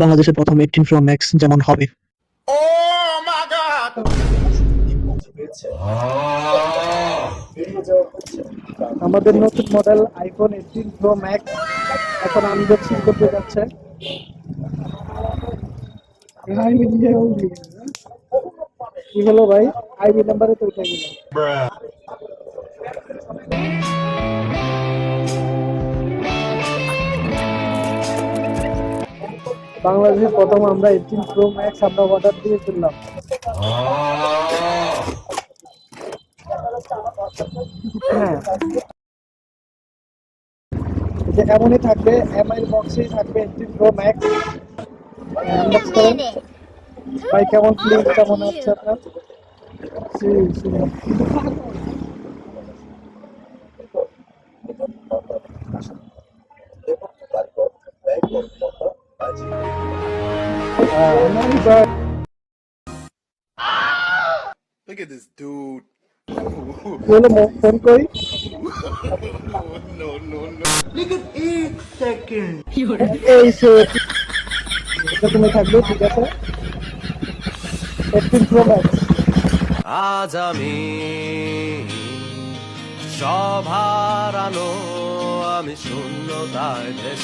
বাংলাদেশের প্রথম eighteen pro max যেমন হবে। আমাদের নতুন model iPhone eighteen pro max এখন আনবক্সিং করতে যাচ্ছে। কি হলো ভাই? আইডি নাম্বারে তো উঠে গেল। বাংলাদেশের প্রথম আমরা এইটিন প্রো ম্যাক্স আমরা অর্ডার দিয়ে ফেললাম। হ্যাঁ। এটা এমনই থাকবে এমআই বক্সেই থাকবে এইটিন প্রো ম্যাক্স। ভাই কেমন ফিলিং কেমন হচ্ছে আপনার? শুনুন আহ, Look at this dude. কি হলো মো- ফোন কই No, no, no. এই সে এটা তুমি থাকবে ঠিক আছে এইটিন প্রো ম্যাক্স আজ আমি সভার আলো আমি শূন্যতায় ভেসে